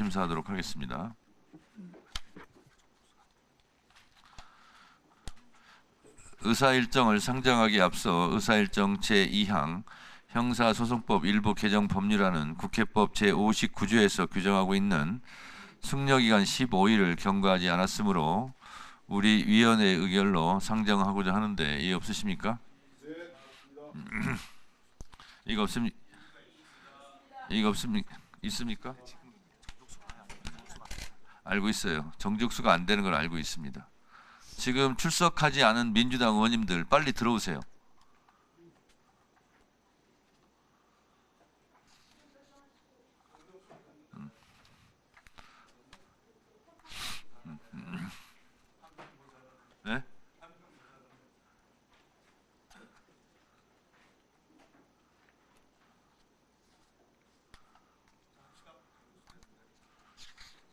심사하도록 하겠습니다. 의사 일정을 상정하기 앞서 의사 일정 제2항 형사소송법 일부 개정 법률안은 국회법 제59조에서 규정하고 있는 숙려기간 15일을 경과하지 않았으므로 우리 위원회의 의결로 상정하고자 하는데 이해 없으십니까? 이거 없습니까? 이거 없습니까? 있습니까? 알고 있어요. 정족수가 안 되는 걸 알고 있습니다. 지금 출석하지 않은 민주당 의원님들 빨리 들어오세요. 음. 음, 음. 네?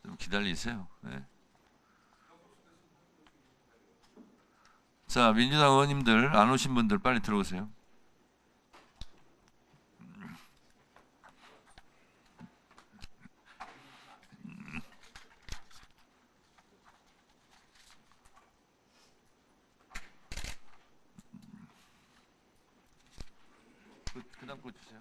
좀 기다리세요. 네. 자, 민주당 의원님들 안 오신 분들 빨리 들어오세요. 그, 그다음 거 주세요.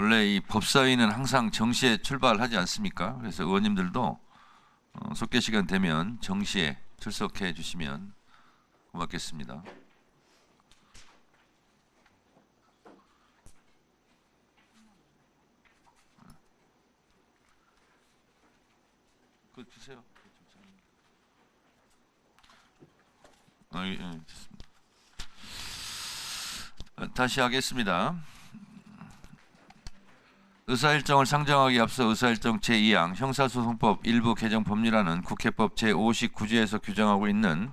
원래 이 법사위는 항상 정시에 출발하지 않습니까? 그래서 의원님들도 어, 속개 시간 되면 정시에 출석해 주시면 고맙겠습니다. 그 주세요. 아, 예, 예, 다시 하겠습니다. 의사일정을 상정하기 앞서 의사일정 제2항 형사소송법 일부 개정 법률안은 국회법 제59조에서 규정하고 있는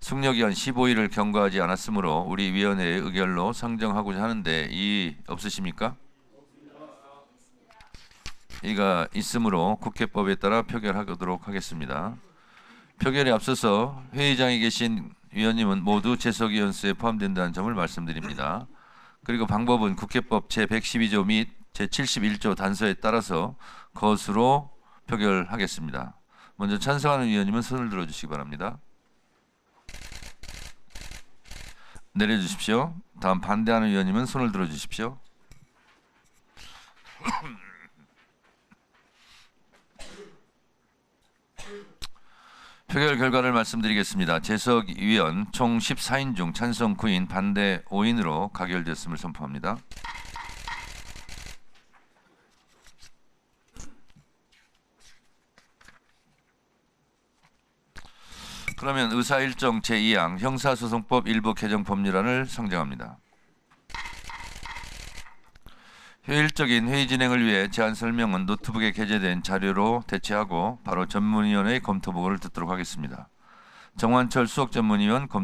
숙려기한 15일을 경과하지 않았으므로 우리 위원회의 의결로 상정하고자 하는데 이 없으십니까? 이가 있으므로 국회법에 따라 표결하도록 하겠습니다. 표결에 앞서서 회의장에 계신 위원님은 모두 재석위원 수에 포함된다는 점을 말씀드립니다. 그리고 방법은 국회법 제112조 및 제71조 단서에 따라서 것으로 표결하겠습니다. 먼저 찬성하는 위원님은 손을 들어 주시기 바랍니다. 내려 주십시오. 다음 반대하는 위원님은 손을 들어 주십시오. 표결 결과를 말씀드리겠습니다. 재석 위원 총 14인 중 찬성 9인, 반대 5인으로 가결됐음을 선포합니다. 그러면 의사 일정 제2항 형사소송법 일부 개정 법률안을 상정합니다. 효율적인 회의 진행을 위해 제안 설명은 노트북에 게재된 자료로 대체하고 바로 전문위원회의 검토 보고를 듣도록 하겠습니다. 정환철 수석 전문위원 검